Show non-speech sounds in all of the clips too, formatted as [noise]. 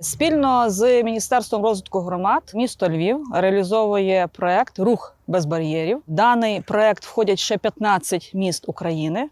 Спільно з Міністерством розвитку громад місто Львів реалізовує проект Рух без бар'єрів. Даний проект входять ще 15 міст України.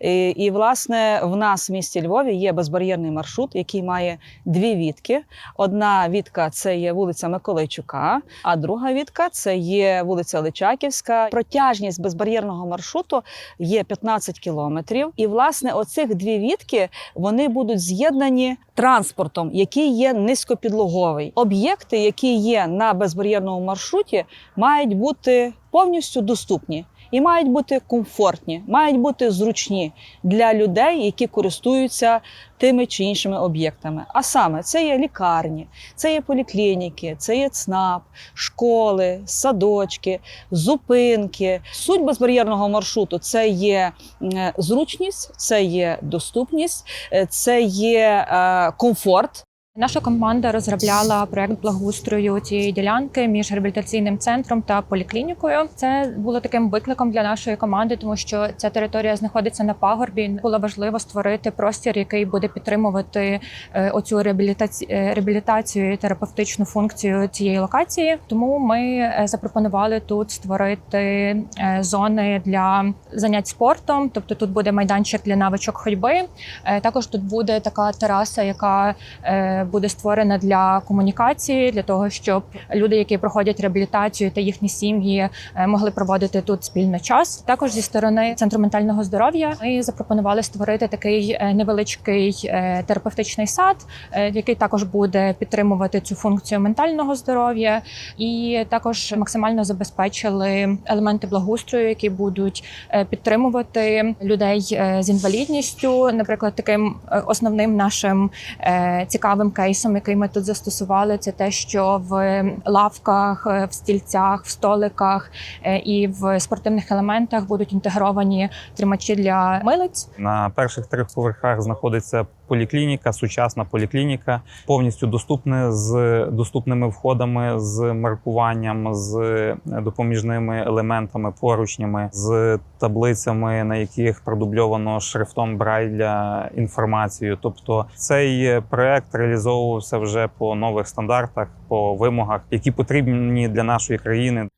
І, і, власне, в нас в місті Львові є безбар'єрний маршрут, який має дві відки. Одна відка це є вулиця Миколайчука, а друга відка це є вулиця Личаківська. Протяжність безбар'єрного маршруту є 15 кілометрів. І, власне, оцих дві відки вони будуть з'єднані транспортом, який є низькопідлоговий. Об'єкти, які є на безбар'єрному маршруті, мають бути повністю доступні. І мають бути комфортні, мають бути зручні для людей, які користуються тими чи іншими об'єктами. А саме це є лікарні, це є поліклініки, це є ЦНАП, школи, садочки, зупинки. Суть безбар'єрного маршруту це є е, зручність, це є доступність, е, це є е, комфорт. Наша команда розробляла проект благоустрою цієї ділянки між реабілітаційним центром та поліклінікою. Це було таким викликом для нашої команди, тому що ця територія знаходиться на пагорбі. Було важливо створити простір, який буде підтримувати е, оцю реабілітацію, реабілітацію і терапевтичну функцію цієї локації. Тому ми е, запропонували тут створити е, зони для занять спортом. Тобто тут буде майданчик для навичок ходьби. Е, Також тут буде така тераса, яка е, буде створена для комунікації, для того, щоб люди, які проходять реабілітацію та їхні сім'ї, е, могли проводити тут спільно час. Також зі сторони центру ментального здоров'я ми запропонували створити такий е, невеличкий е, терапевтичний сад, який також буде підтримувати цю функцію ментального здоров'я, і також максимально забезпечили елементи благоустрою, які будуть підтримувати людей з інвалідністю. Наприклад, таким основним нашим е, цікавим кейсом, який ми тут застосували, це те, що в лавках, е, в стільцях, в столиках е, і в спортивних елементах будуть інтегровані тримачі для милиць. На перших трьох поверхах знаходиться поліклініка, сучасна поліклініка, повністю доступна з доступними входами, з маркуванням, з допоміжними елементами, поручнями, з таблицями, на яких продубльовано шрифтом Брайля інформацію. Тобто цей проект реалізовувався вже по нових стандартах, по вимогах, які потрібні для нашої країни.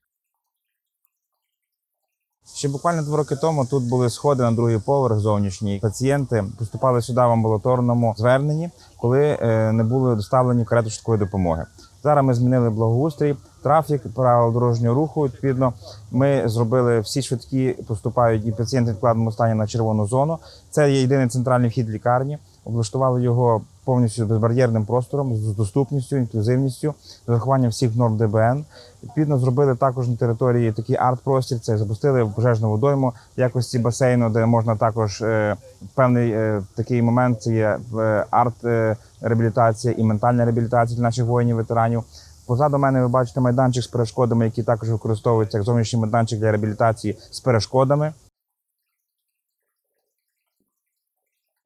Ще буквально два роки тому тут були сходи на другий поверх зовнішній. Пацієнти поступали сюди в амбулаторному зверненні, коли е, не були доставлені карети швидкої допомоги. Зараз ми змінили благоустрій, трафік, правила дорожнього руху. Відповідно, ми зробили всі швидкі, поступають і пацієнти в стані на червону зону. Це є єдиний центральний вхід лікарні. Облаштували його повністю безбар'єрним простором, з доступністю, інклюзивністю, з урахуванням всіх норм ДБН. Відповідно, зробили також на території такий арт-простір. Це запустили пожежну водойму в якості басейну, де можна також е, певний е, такий момент. Це є е, арт-реабілітація і ментальна реабілітація для наших воїнів-ветеранів. Позаду мене ви бачите майданчик з перешкодами, який також використовується як зовнішній майданчик для реабілітації з перешкодами.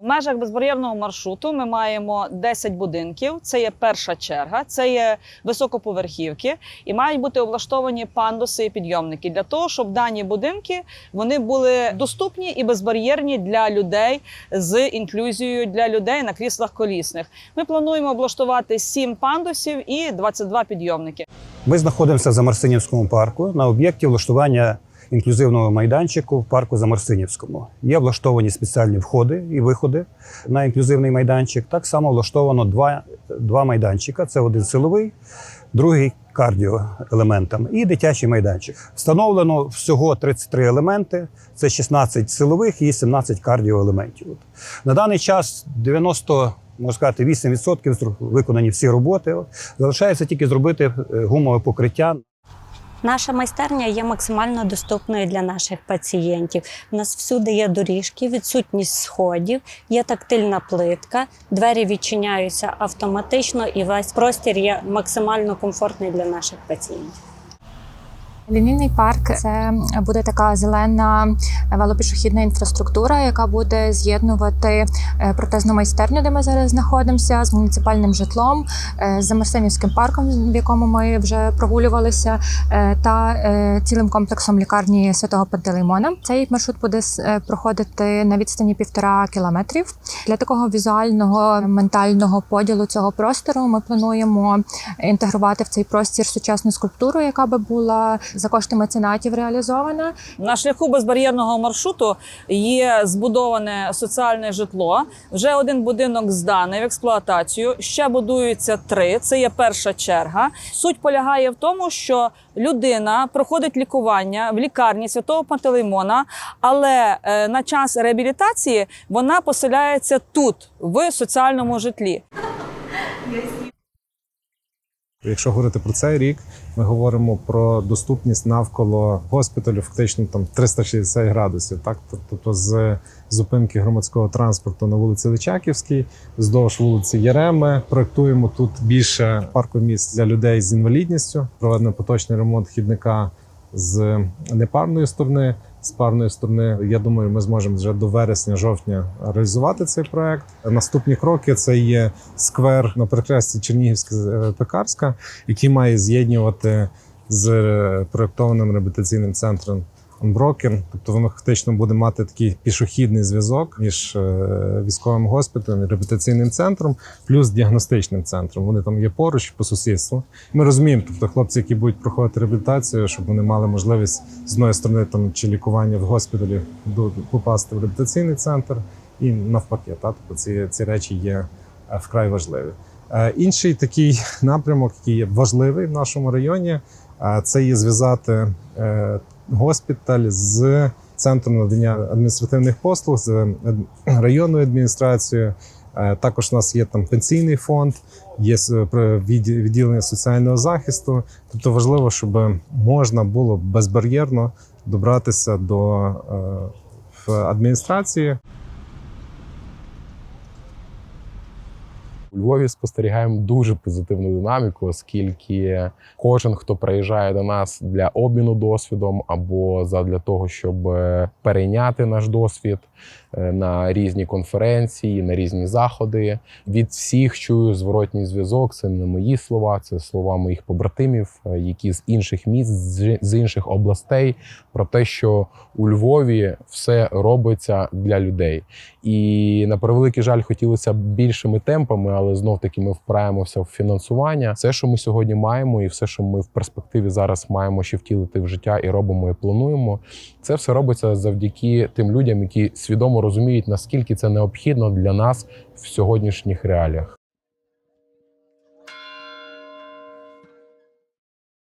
В межах безбар'єрного маршруту ми маємо 10 будинків. Це є перша черга, це є високоповерхівки, і мають бути облаштовані пандуси і підйомники для того, щоб дані будинки вони були доступні і безбар'єрні для людей з інклюзією для людей на кріслах колісних. Ми плануємо облаштувати 7 пандусів і 22 підйомники. Ми знаходимося в Замарсинівському парку на об'єкті влаштування інклюзивного майданчику в парку Замарсинівському. Є влаштовані спеціальні входи і виходи на інклюзивний майданчик. Так само влаштовано два, два майданчика: це один силовий, другий кардіоелементами і дитячий майданчик. Встановлено всього 33 елементи: це 16 силових і 17 кардіоелементів. На даний час 90 Можна сказати, 8% виконані всі роботи. Залишається тільки зробити е, гумове покриття. Наша майстерня є максимально доступною для наших пацієнтів. У нас всюди є доріжки, відсутність сходів, є тактильна плитка, двері відчиняються автоматично, і весь простір є максимально комфортний для наших пацієнтів. Лінійний парк це буде така зелена велопішохідна інфраструктура, яка буде з'єднувати е, протезну майстерню, де ми зараз знаходимося, з муніципальним житлом, е, з Замарсинівським парком, в якому ми вже прогулювалися, е, та е, цілим комплексом лікарні святого Пантелеймона. Цей маршрут буде е, проходити на відстані півтора кілометрів. Для такого візуального ментального поділу цього простору ми плануємо інтегрувати в цей простір сучасну скульптуру, яка би була за кошти меценатів реалізована. На шляху безбар'єрного маршруту є збудоване соціальне житло. Вже один будинок зданий в експлуатацію. Ще будуються три. Це є перша черга. Суть полягає в тому, що людина проходить лікування в лікарні святого Пантелеймона, але е, на час реабілітації вона поселяється тут, в соціальному житлі. Якщо говорити про цей рік, ми говоримо про доступність навколо госпіталю, фактично там 360 градусів. Так, тобто з зупинки громадського транспорту на вулиці Личаківській, вздовж вулиці Єреми. Проектуємо тут більше паркомісць для людей з інвалідністю. Проведено поточний ремонт хідника з непарної сторони. З парної сторони, я думаю, ми зможемо вже до вересня-жовтня реалізувати цей проект. Наступні кроки це є сквер на перехресті Чернігівська е, Пекарська, який має з'єднувати з проектованим проєктованим реабілітаційним центром Unbroken. Тобто ми фактично будемо мати такий пішохідний зв'язок між е, військовим госпіталем і реабілітаційним центром, плюс діагностичним центром. Вони там є поруч по сусідству. Ми розуміємо, тобто хлопці, які будуть проходити реабілітацію, щоб вони мали можливість з одної сторони там чи лікування в госпіталі попасти в реабілітаційний центр, і навпаки, та тобто ці, ці речі є е, вкрай важливі. Е, Інший такий [laughs] напрямок, який є важливий в нашому районі, це є зв'язати госпіталь з центром надання адміністративних послуг з районною адміністрацією. Е, Також у нас є там пенсійний фонд, є відділення соціального захисту. Тобто важливо, щоб можна було безбар'єрно добратися до е, адміністрації. У Львові спостерігаємо дуже позитивну динаміку, оскільки кожен, хто приїжджає до нас для обміну досвідом або для того, щоб е, перейняти наш досвід на різні конференції, на різні заходи, від всіх чую зворотній зв'язок. Це не мої слова, це слова моїх побратимів, е, які з інших міст, з інших областей, про те, що у Львові все робиться для людей. І на превеликий жаль, хотілося б більшими темпами, але знов таки ми впираємося в фінансування. Все, що ми сьогодні маємо, і все, що ми в перспективі зараз маємо ще втілити в життя і робимо, і плануємо. Це все робиться завдяки тим людям, які свідомо розуміють, наскільки це необхідно для нас в сьогоднішніх реаліях.